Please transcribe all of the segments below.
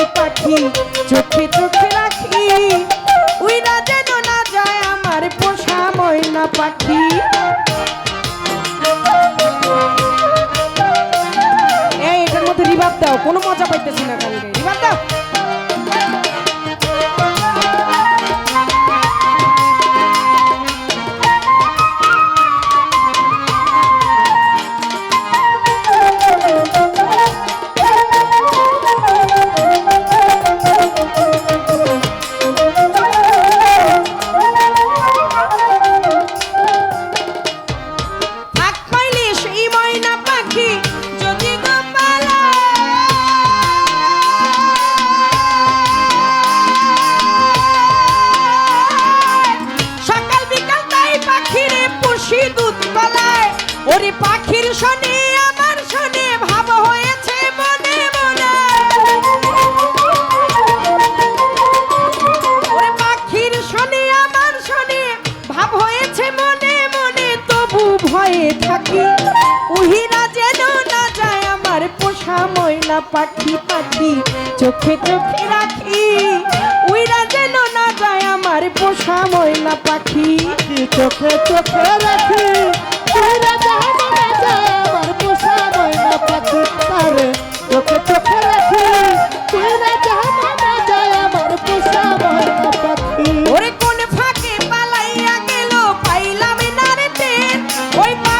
পাখি পাখি, চোখে চোখে রাখি। উইরা যেন না যায় আমার পোষা ময়না পাখি। এই, এটার মধ্যে রিভাব দাও, কোনো মজা পাইতেছি ওরে পাখির শনি, আমার শনি, ভাব হয়েছে মনে মনে। ওরে পাখির শনি, আমার শনি, ভাব হয়েছে মনে মনে, তবু ভয়ে থাকি। উহিরা যেন না যায় আমার পোষা ময়না পাখি পাখি, চোখে চোখে রাখি। উইরা যেন না যায় আমার পোষা ময়না পাখি, চোখে চোখে রাখি।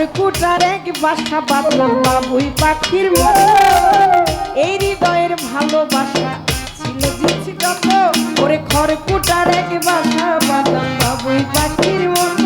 খড়কুটার এক বাসা বাঁধলাম বাবুই পাখির মতো। এই হৃদয়ের ভালোবাসা ছিল দিচ্ছি কত ওরে খড়কুটার এক বাসা বাঁধলাম বাবুই পাখির মতো।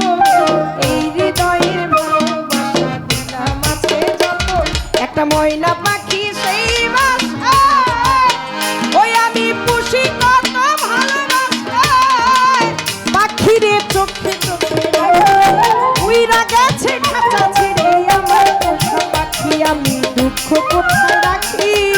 পাখি